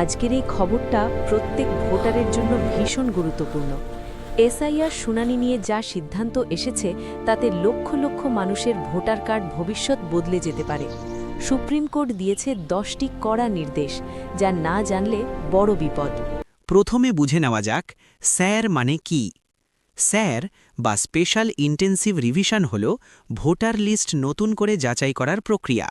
আজকের এই খবরটা প্রত্যেক ভোটারের জন্য ভীষণ গুরুত্বপূর্ণ। এসআইআর শুনানি নিয়ে যা সিদ্ধান্ত এসেছে, তাতে লক্ষ লক্ষ মানুষের ভোটার কার্ড ভবিষ্যৎ বদলে যেতে পারে। সুপ্রিম কোর্ট দিয়েছে দশটি কড়া নির্দেশ, যা না জানলে বড় বিপদ। প্রথমে বুঝে নেওয়া যাক, স্যার মানে কি? স্যার বা স্পেশাল ইন্টেন্সিভ রিভিশন হল ভোটার লিস্ট নতুন করে যাচাই করার প্রক্রিয়া।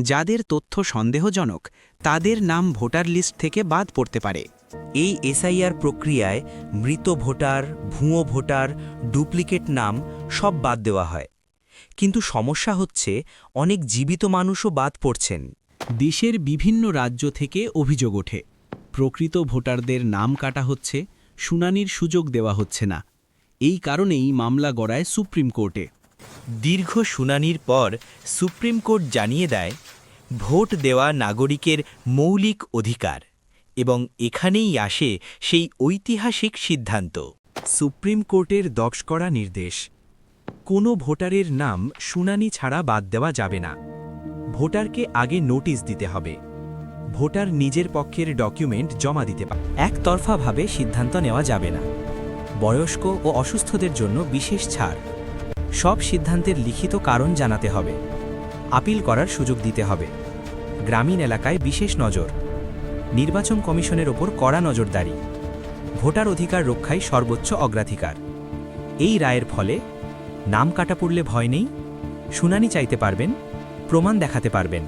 যাদের তথ্য সন্দেহজনক, তাদের নাম ভোটার লিস্ট থেকে বাদ পড়তে পারে। এই এসআইআর প্রক্রিয়ায় মৃত ভোটার, ভুয়ো ভোটার, ডুপ্লিকেট নাম সব বাদ দেওয়া হয়। কিন্তু সমস্যা হচ্ছে অনেক জীবিত মানুষও বাদ পড়ছেন। দেশের বিভিন্ন রাজ্য থেকে অভিযোগ ওঠে। প্রকৃত ভোটারদের নাম কাটা হচ্ছে, শুনানির সুযোগ দেওয়া হচ্ছে না। এই কারণেই মামলা গড়ায় সুপ্রিম কোর্টে। দীর্ঘ শুনানির পর সুপ্রিম কোর্ট জানিয়ে দেয় ভোট দেওয়া নাগরিকের মৌলিক অধিকার এবং এখানেই আসে সেই ঐতিহাসিক সিদ্ধান্ত। সুপ্রিম কোর্টের দক্ষ করা নির্দেশ, কোনো ভোটারের নাম শুনানি ছাড়া বাদ দেওয়া যাবে না। ভোটারকে আগে নোটিশ দিতে হবে। ভোটার নিজের পক্ষের ডকুমেন্ট জমা দিতে পারে একতরফাভাবে সিদ্ধান্ত নেওয়া যাবে না। বয়স্ক ও অসুস্থদের জন্য বিশেষ ছাড়। সব সিদ্ধান্তের লিখিত কারণ জানাতে হবে। আপিল করার সুযোগ দিতে হবে। গ্রামীণ এলাকায় বিশেষ নজর। নির্বাচন কমিশনের ওপর কড়া নজরদারি। ভোটার অধিকার রক্ষায় সর্বোচ্চ অগ্রাধিকার। এই রায়ের ফলে নাম কাটা পড়লে ভয় নেই, শুনানি চাইতে পারবেন, প্রমাণ দেখাতে পারবেন।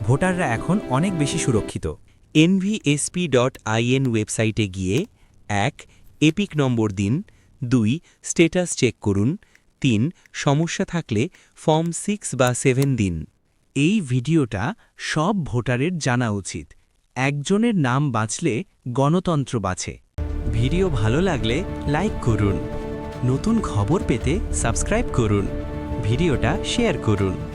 ভোটাররা এখন অনেক বেশি সুরক্ষিত। এনভিএসপি ডট আইএন ওয়েবসাইটে গিয়ে এক, এপিক নম্বর দিন, দুই স্টেটাস চেক করুন, তিন, সমস্যা থাকলে ফর্ম সিক্স বা সেভেন দিন। এই ভিডিওটা সব ভোটারের জানা উচিত। একজনের নাম বাঁচলে গণতন্ত্র বাঁচে। ভিডিও ভালো লাগলে লাইক করুন। নতুন খবর পেতে সাবস্ক্রাইব করুন। ভিডিওটা শেয়ার করুন।